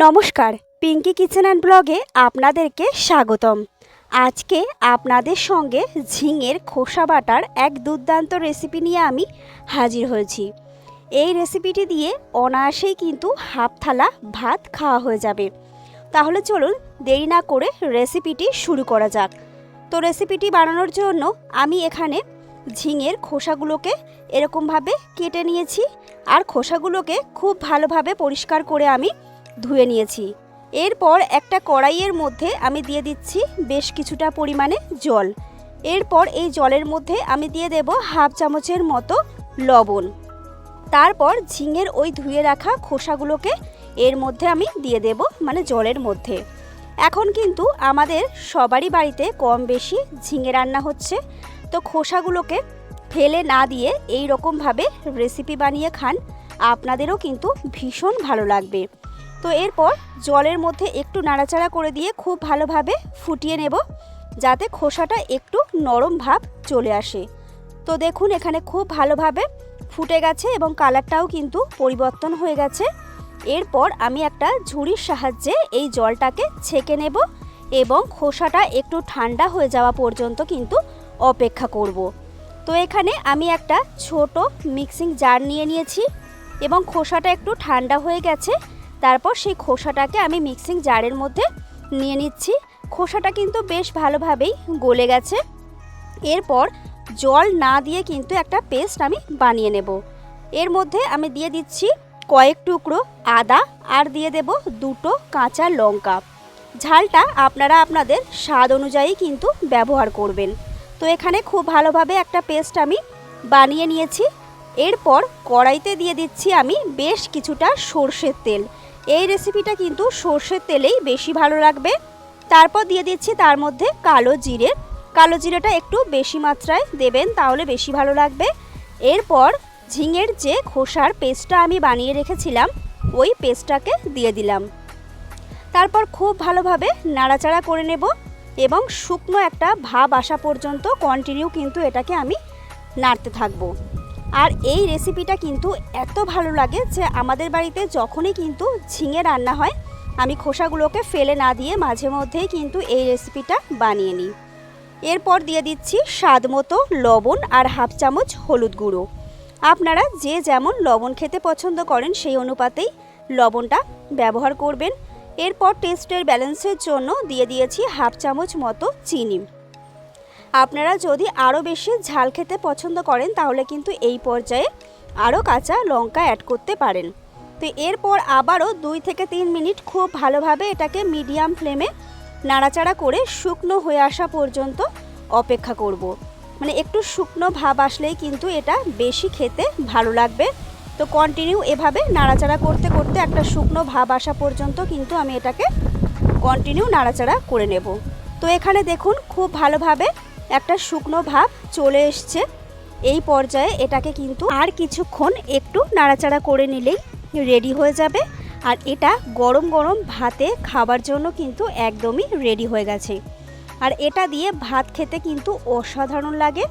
নমস্কার Pinki kitchen and ব্লগে আপনাদেরকে স্বাগতম। আজকে আপনাদের সঙ্গে ঝিঙের খোসা বাটার এক দুর্দান্ত রেসিপি নিয়ে আমি হাজির হয়েছি। এই রেসিপিটি দিয়ে অনায়াসেই কিন্তু হাফ থালা ভাত খাওয়া হয়ে যাবে। তাহলে চলুন দেরি না করে রেসিপিটি শুরু করা যাক। তো রেসিপিটি বানানোর জন্য আমি এখানে ঝিঙের খোসাগুলোকে এরকমভাবে কেটে নিয়েছি। আর খোসাগুলোকে খুব ভালোভাবে পরিষ্কার করে আমি ধুয়ে নিয়েছি। এরপর একটা কড়াইয়ের মধ্যে আমি দিয়ে দিচ্ছি বেশ কিছুটা পরিমাণে জল। এরপর এই জলের মধ্যে আমি দিয়ে দেব হাফ চামচের মতো লবণ। তারপর ঝিঙের ওই ধুয়ে রাখা খোসাগুলোকে এর মধ্যে আমি দিয়ে দেব মানে জলের মধ্যে। এখন কিন্তু আমাদের সবারই বাড়িতে কম বেশি ঝিঙে রান্না হচ্ছে। তো খোসাগুলোকে ফেলে না দিয়ে এই রকমভাবে রেসিপি বানিয়ে খান। আপনাদেরও কিন্তু ভীষণ ভালো লাগবে। তো এরপর জলের মধ্যে একটু নাড়াচাড়া করে দিয়ে খুব ভালোভাবে ফুটিয়ে নেব, যাতে খোসাটা একটু নরম ভাব চলে আসে। তো দেখুন, এখানে খুব ভালোভাবে ফুটে গেছে এবং কালারটাও কিন্তু পরিবর্তন হয়ে গেছে। এরপর আমি একটা ঝুড়ির সাহায্যে এই জলটাকে ছেঁকে নেব এবং খোসাটা একটু ঠান্ডা হয়ে যাওয়া পর্যন্ত কিন্তু অপেক্ষা করব। তো এখানে আমি একটা ছোট মিক্সিং জার নিয়ে নিয়েছি এবং খোসাটা একটু ঠান্ডা হয়ে গেছে। তারপর সেই খোসাটাকে আমি মিক্সিং জারের মধ্যে নিয়ে নিচ্ছি। খোসাটা কিন্তু বেশ ভালোভাবেই গলে গেছে। এরপর জল না দিয়ে কিন্তু একটা পেস্ট আমি বানিয়ে নেব। এর মধ্যে আমি দিয়ে দিচ্ছি কয়েক টুকরো আদা আর দিয়ে দেব দুটো কাঁচা লঙ্কা। ঝালটা আপনারা আপনাদের স্বাদ অনুযায়ী কিন্তু ব্যবহার করবেন। তো এখানে খুব ভালোভাবে একটা পেস্ট আমি বানিয়ে নিয়েছি। এরপর কড়াইতে দিয়ে দিচ্ছি আমি বেশ কিছুটা সর্ষের তেল। এই রেসিপিটা কিন্তু সর্ষের তেলেই বেশি ভালো লাগবে। তারপর দিয়ে দিচ্ছি তার মধ্যে কালো জিরে। কালো জিরেটা একটু বেশি মাত্রায় দেবেন, তাহলে বেশি ভালো লাগবে। এরপর ঝিঙের যে খোসার পেস্টটা আমি বানিয়ে রেখেছিলাম, ওই পেস্টটাকে দিয়ে দিলাম। তারপর খুব ভালোভাবে নাড়াচাড়া করে নেব এবং শুকনো একটা ভাব আসা পর্যন্ত কন্টিনিউ কিন্তু এটাকে আমি নাড়তে থাকব। আর এই রেসিপিটা কিন্তু এত ভালো লাগে যে আমাদের বাড়িতে যখনই কিন্তু ঝিঙে রান্না হয়, আমি খোসাগুলোকে ফেলে না দিয়ে মাঝে মধ্যেই কিন্তু এই রেসিপিটা বানিয়ে নিই। এরপর দিয়ে দিচ্ছি স্বাদ মতো লবণ আর হাফ চামচ হলুদ গুঁড়ো। আপনারা যে যেমন লবণ খেতে পছন্দ করেন, সেই অনুপাতেই লবণটা ব্যবহার করবেন। এরপর টেস্টের ব্যালেন্সের জন্য দিয়ে দিয়েছি হাফ চামচ মতো চিনি। আপনারা যদি আরও বেশি ঝাল খেতে পছন্দ করেন, তাহলে কিন্তু এই পর্যায়ে আরও কাঁচা লঙ্কা অ্যাড করতে পারেন। তো এরপর আবারও দুই থেকে তিন মিনিট খুব ভালোভাবে এটাকে মিডিয়াম ফ্লেমে নাড়াচাড়া করে শুকনো হয়ে আসা পর্যন্ত অপেক্ষা করব। মানে একটু শুকনো ভাব আসলেই কিন্তু এটা বেশি খেতে ভালো লাগবে। তো কন্টিনিউ এভাবে নাড়াচাড়া করতে করতে একটা শুকনো ভাব আসা পর্যন্ত কিন্তু আমি এটাকে কন্টিনিউ নাড়াচাড়া করে নেব। তো এখানে দেখুন, খুব ভালোভাবে একটা শুকনো ভাব চলে এসছে। এই পর্যায়ে এটাকে কিন্তু আর কিছুক্ষণ একটু নাড়াচাড়া করে নিলেই রেডি হয়ে যাবে। আর এটা গরম গরম ভাতে খাবার জন্য কিন্তু একদমই রেডি হয়ে গেছে। আর এটা দিয়ে ভাত খেতে কিন্তু অসাধারণ লাগে।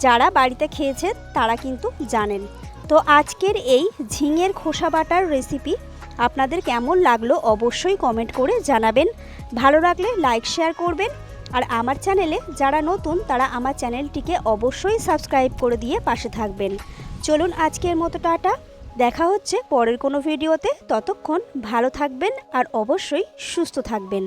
যারা বাড়িতে খেয়েছে তারা কিন্তু জানেন। তো আজকের এই ঝিঙের খোসা বাটার রেসিপি আপনাদের কেমন লাগল অবশ্যই কমেন্ট করে জানাবেন। ভালো লাগলে লাইক শেয়ার করবেন। আর আমার চ্যানেলে যারা নতুন, তারা আমার চ্যানেলটিকে অবশ্যই সাবস্ক্রাইব করে দিয়ে পাশে থাকবেন। চলুন আজকের মতো টাটা। দেখা হচ্ছে পরের কোনো ভিডিওতে। ততক্ষণ ভালো থাকবেন আর অবশ্যই সুস্থ থাকবেন।